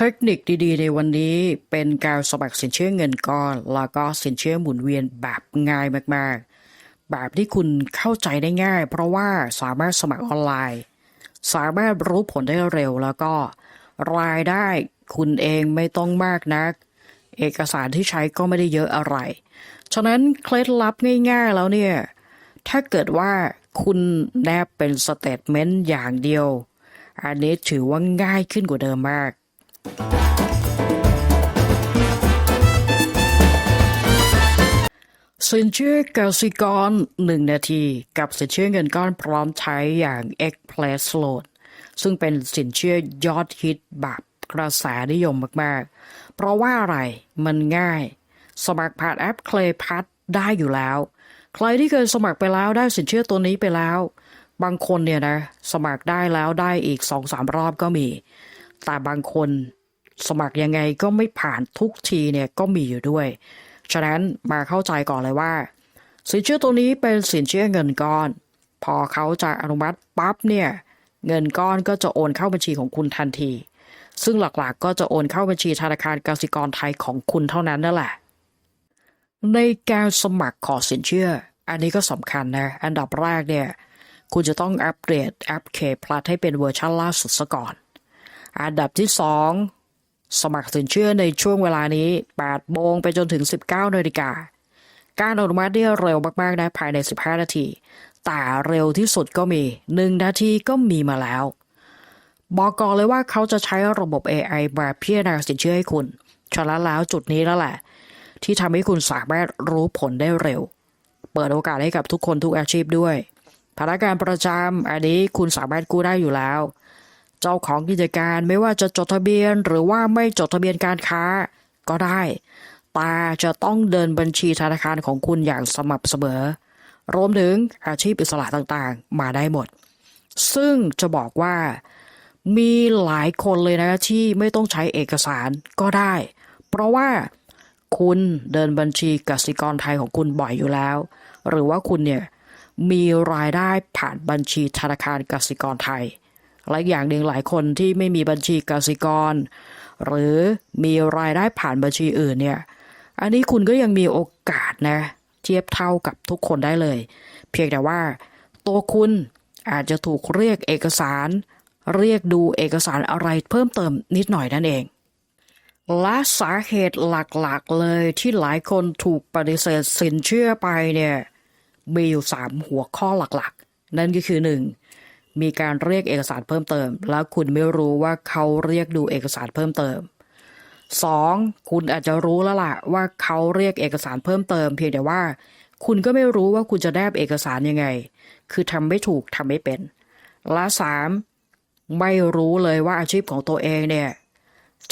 เทคนิคดีๆ ในวันนี้เป็นการสมัครสินเชื่อเงินก้อน แล้วก็สินเชื่อหมุนเวียนแบบง่ายมากๆ แบบที่คุณเข้าใจได้ง่าย เพราะว่าสามารถสมัครออนไลน์ สามารถรู้ผลได้เร็วแล้วก็รายได้คุณเองไม่ต้องมากนัก เอกสารที่ใช้ก็ไม่ได้เยอะอะไร ฉะนั้นเคล็ดลับง่ายๆแล้วเนี่ย ถ้าเกิดว่าคุณแนบเป็นสเตทเมนต์อย่างเดียว อันนี้ถือว่าง่ายขึ้นกว่าเดิมมาก สินเชื่อกสิกร 1 นาที กับสินเชื่อเงินก้อนพร้อมใช้อย่าง X Plus Loan ซึ่งเป็นสินเชื่อยอดฮิตแบบกระแสนิยมมาก ๆ เพราะว่าอะไรมันง่าย สมัครผ่านแอป Clay p a s ได้อยู่แล้ว ใครที่เคยสมัครไปแล้วได้สินเชื่อตัวนี้ไปแล้ว บางคนเนี่ยนะ สมัครได้แล้วได้อีก2-3รอบก็มี แต่บางคน สมัครยังไงก็ไม่ผ่านทุกทีเนี่ยก็มีอยู่ด้วย ฉะนั้นมาเข้าใจก่อนเลยว่า สินเชื่อตัวนี้เป็นสินเชื่อเงินก้อน พอเขาจะอนุมัติปั๊บเนี่ยเงินก้อนก็จะโอนเข้าบัญชีของคุณทันที ซึ่งหลักๆก็จะโอนเข้าบัญชีธนาคารกสิกรไทยของคุณเท่านั้นนั่นแหละ ในการสมัครขอสินเชื่อ อันนี้ก็สำคัญนะ อันดับแรกเนี่ยคุณจะต้องอัปเกรดแอป K Plus ให้เป็นเวอร์ชันล่าสุดซะก่อน อันดับที่ 2 สมัครสินเชื่อในช่วงเวลานี้ 8 โมงไปจนถึง 19นาฬิกา การอนุมัติได้เร็วมากๆนะภายใน 15 นาที แต่เร็วที่สุดก็มี 1 นาทีก็มีมาแล้ว บอกก่อนเลยว่าเขาจะใช้ระบบ AI มาพิจารณาสินเชื่อให้คุณฉะนั้นแล้วจุดนี้แล้วแหละ ที่ทำให้คุณสามารถรู้ผลได้เร็ว เปิดโอกาสให้กับทุกคนทุกอาชีพด้วยพนักงานประจำอันนี้คุณสามารถกู้ได้อยู่แล้ว เจ้าของกิจการไม่ว่าจะจดทะเบียนหรือว่าไม่จดทะเบียนการค้าก็ได้ แต่จะต้องเดินบัญชีธนาคารของคุณอย่างสม่ำเสมอ รวมถึงอาชีพอิสระต่างๆ มาได้หมด ซึ่งจะบอกว่ามีหลายคนเลยนะที่ไม่ต้องใช้เอกสารก็ได้ เพราะว่าคุณเดินบัญชีกสิกรไทยของคุณบ่อยอยู่แล้ว หรือว่าคุณเนี่ยมีรายได้ผ่านบัญชีธนาคารกสิกรไทย และอีกอย่างหนึ่งหลายคนที่ไม่มีบัญชีกสิกร หรือมีรายได้ผ่านบัญชีอื่นเนี่ย อันนี้คุณก็ยังมีโอกาสนะ เทียบเท่ากับทุกคนได้เลย เพียงแต่ว่า ตัวคุณอาจจะถูกเรียกเอกสาร เรียกดูเอกสารอะไรเพิ่มเติมนิดหน่อยนั่นเองและสาเหตุหลักๆเลยที่หลายคนถูกปฏิเสธสินเชื่อไปเนี่ยมีอยู่สามหัวข้อหลักๆ นั่นก็คือหนึ่ง มีการเรียกเอกสารเพิ่มเติม แล้วคุณไม่รู้ว่าเขาเรียกดูเอกสารเพิ่มเติมสองคุณอาจจะรู้แล้วล่ะว่าเขาเรียกเอกสารเพิ่มเติม เพียงแต่ว่า คุณก็ไม่รู้ว่าคุณจะแนบเอกสารยังไง คือทำไม่ถูกทำไม่เป็น และสามไม่รู้เลยว่าอาชีพของตัวเองเนี่ย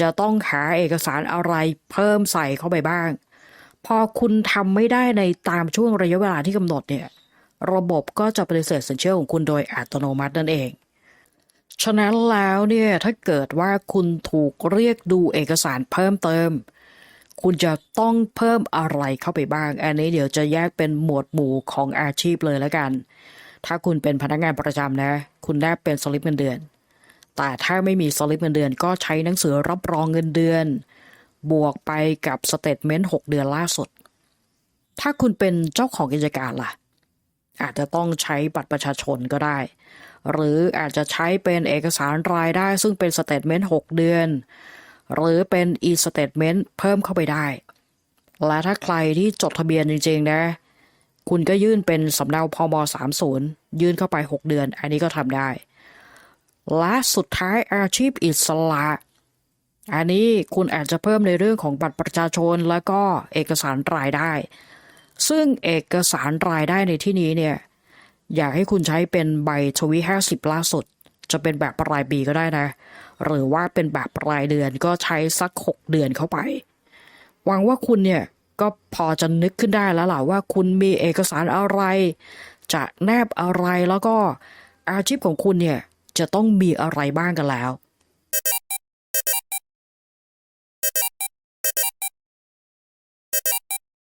จะต้องหาเอกสารอะไรเพิ่มใส่เข้าไปบ้าง พอคุณทำไม่ได้ในตามช่วงระยะเวลาที่กำหนดเนี่ย ระบบก็จะปฏิเสธสินเชื่อของคุณโดยอัตโนมัตินั่นเอง ฉะนั้นแล้วเนี่ยถ้าเกิดว่าคุณถูกเรียกดูเอกสารเพิ่มเติม คุณจะต้องเพิ่มอะไรเข้าไปบ้าง อันนี้เดี๋ยวจะแยกเป็นหมวดหมู่ของอาชีพเลยแล้วกัน ถ้าคุณเป็นพนักงานประจำนะ คุณได้เป็นสลิปเงินเดือน แต่ถ้าไม่มีสลิปเงินเดือน ก็ใช้หนังสือรับรองเงินเดือน บวกไปกับสเตทเมนต์6เดือนล่าสุด ถ้าคุณเป็นเจ้าของกิจการล่ะ อาจจะต้องใช้บัตรประชาชนก็ได้ หรืออาจจะใช้เป็นเอกสารรายได้ซึ่งเป็นสเตทเมนต์6เดือน หรือเป็น e-statement เพิ่มเข้าไปได้ และถ้าใครที่จดทะเบียนจริง ๆ นะ คุณก็ยื่นเป็นสำเนาพม30ยื่นเข้าไป 6 เดือน อันนี้ก็ทำได้ และสุดท้ายอาชีพอิสระอันนี้คุณอาจจะเพิ่มในเรื่องของบัตรประชาชนแล้วก็เอกสารรายได้ ซึ่งเอกสารรายได้ในที่นี้เนี่ยอยากให้คุณใช้เป็นใบทวีห้าสิบล่าสุด จะเป็นแบบรายปีก็ได้นะ หรือว่าเป็นแบบรายเดือนก็ใช้สักหกเดือนเข้าไปหวังว่าคุณเนี่ยก็พอจะนึกขึ้นได้แล้วล่ะว่าคุณมีเอกสารอะไร จะแนบอะไรแล้วก็อาชีพของคุณเนี่ยจะต้องมีอะไรบ้างกันแล้ว